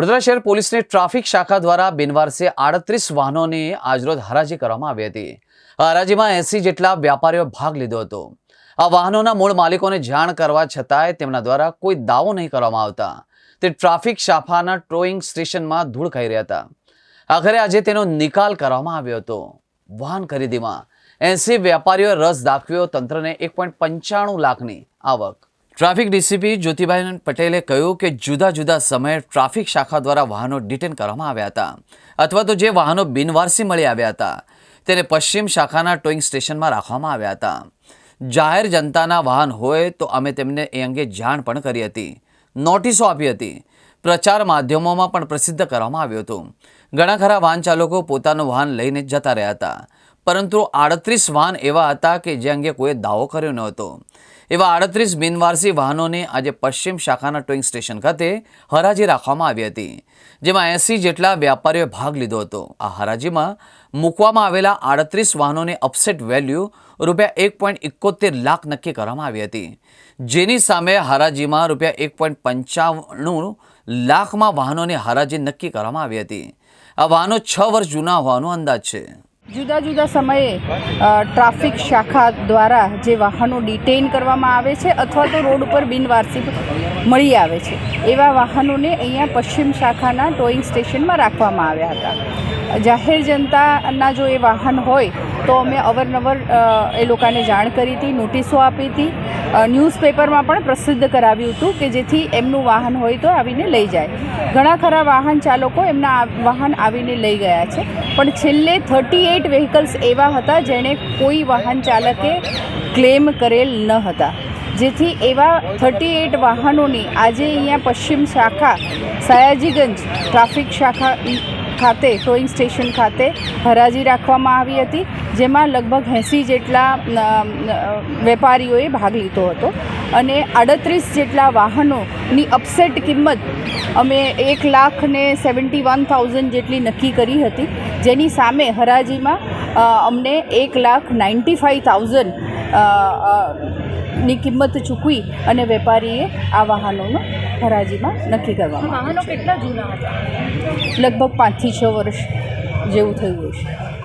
વડોદરા શહેર પોલીસની ટ્રાફિક શાખા દ્વારા બિનવારસે આડત્રીસ વાહનોની આજરોજ હરાજી કરવામાં આવી હતી. હરાજીમાં એસી જેટલા વ્યાપારીઓ ભાગ લીધો હતો. આ વાહનોના મૂળ માલિકોને જાણ કરવા છતાંય તેમના દ્વારા કોઈ દાવો નહીં કરવામાં આવતા. તે ટ્રાફિક શાખાના ટ્રોઈંગ સ્ટેશનમાં ધૂળ ખાઈ રહ્યા હતા. આખરે આજે તેનો નિકાલ કરવામાં આવ્યો હતો. વાહન ખરીદીમાં એસી વેપારીઓએ રસ દાખવ્યો, તંત્રને એક લાખની આવક. ટ્રાફિક ડીસીપી જ્યોતિભાઈ પટેલે કહ્યું કે જુદા જુદા સમયે ટ્રાફિક શાખા દ્વારા વાહનો ડિટેન કરવામાં આવ્યા હતા. અથવા તો જે વાહનો બિનવારસી મળી આવ્યા હતા, તેને પશ્ચિમ શાખાના ટોઈંગ સ્ટેશનમાં રાખવામાં આવ્યા હતા. જાહેર જનતાના વાહન હોય તો અમે તેમને એ અંગે જાણ પણ કરી હતી. નોટિસો આપી હતી. પ્રચાર માધ્યમોમાં પણ પ્રસિદ્ધ કરવામાં આવ્યું હતું. ઘણા ખરા વાહન ચાલકો પોતાનું વાહન લઈને જતા રહ્યા હતા. પરંતુ આડત્રીસ વાહન એવા હતા કે જે અંગે કોઈએ દાવો કર્યો ન હતો. એવા આડત્રીસ બિનવારસી વાહનોને આજે પશ્ચિમ શાખાના ટોઈંગ સ્ટેશન ખાતે હરાજી રાખવામાં આવી હતી, જેમાં એંસી જેટલા વ્યાપારીઓએ ભાગ લીધો હતો. આ હરાજીમાં મૂકવામાં આવેલા આડત્રીસ વાહનોને અપસેટ વેલ્યુ રૂપિયા એક પોઈન્ટ એકોતેર લાખ નક્કી કરવામાં આવી હતી. જેની સામે હરાજીમાં રૂપિયા એક પોઈન્ટ પંચાણું લાખમાં વાહનોની હરાજી નક્કી કરવામાં આવી હતી. આ વાહનો છ વર્ષ જૂના હોવાનો અંદાજ છે. જુદા જુદા સમયે ટ્રાફિક શાખા દ્વારા જે વાહનો ડિટેઇન કરવામાં આવે છે અથવા તો રોડ ઉપર બિનવારસી મળી આવે છે. એવા વાહનોને અહીંયા પશ્ચિમ શાખાના ટોઈંગ સ્ટેશનમાં રાખવામાં આવ્યા હતા. જાહેર જનતાના જો એ વાહન હોય, તો અમે અવારનવાર એ લોકોને જાણ કરી હતી, નોટિસો આપી હતી. ન્યૂઝપેપરમાં પણ પ્રસિદ્ધ કરાવ્યું હતું કે જેથી એમનું વાહન હોય તો આવીને લઈ જાય. ઘણા ખરા વાહન ચાલકો એમના વાહન આવીને લઈ ગયા છે. પણ છેલ્લે થર્ટી એઇટ વ્હીકલ્સ એવા હતા જેણે કોઈ વાહન ચાલકે ક્લેમ કરેલ ન હતા. જેથી એવા થર્ટી એઇટ વાહનોની આજે અહીંયા પશ્ચિમ શાખા, સયાજીગંજ ટ્રાફિક શાખા ખાતે ટોઈંગ સ્ટેશન ખાતે હરાજી રાખવામાં આવી હતી, જેમાં લગભગ એંસી જેટલા વેપારીઓએ ભાગ લીધો હતો. અને આડત્રીસ જેટલા વાહનોની અપસેટ કિંમત અમે એક લાખ ને સેવન્ટી વન થાઉઝન્ડ જેટલી નક્કી કરી હતી. જેની સામે હરાજીમાં અમને એક લાખ નાઇન્ટી ફાઇવ થાઉઝન્ડની કિંમત ચૂકવી અને વેપારીએ આ વાહનોનો હરાજીમાં નક્કી કરવામાં વાહનો કેટલા જૂના હતા? લગભગ પાંચથી છ વર્ષ જેવું થયું હશે.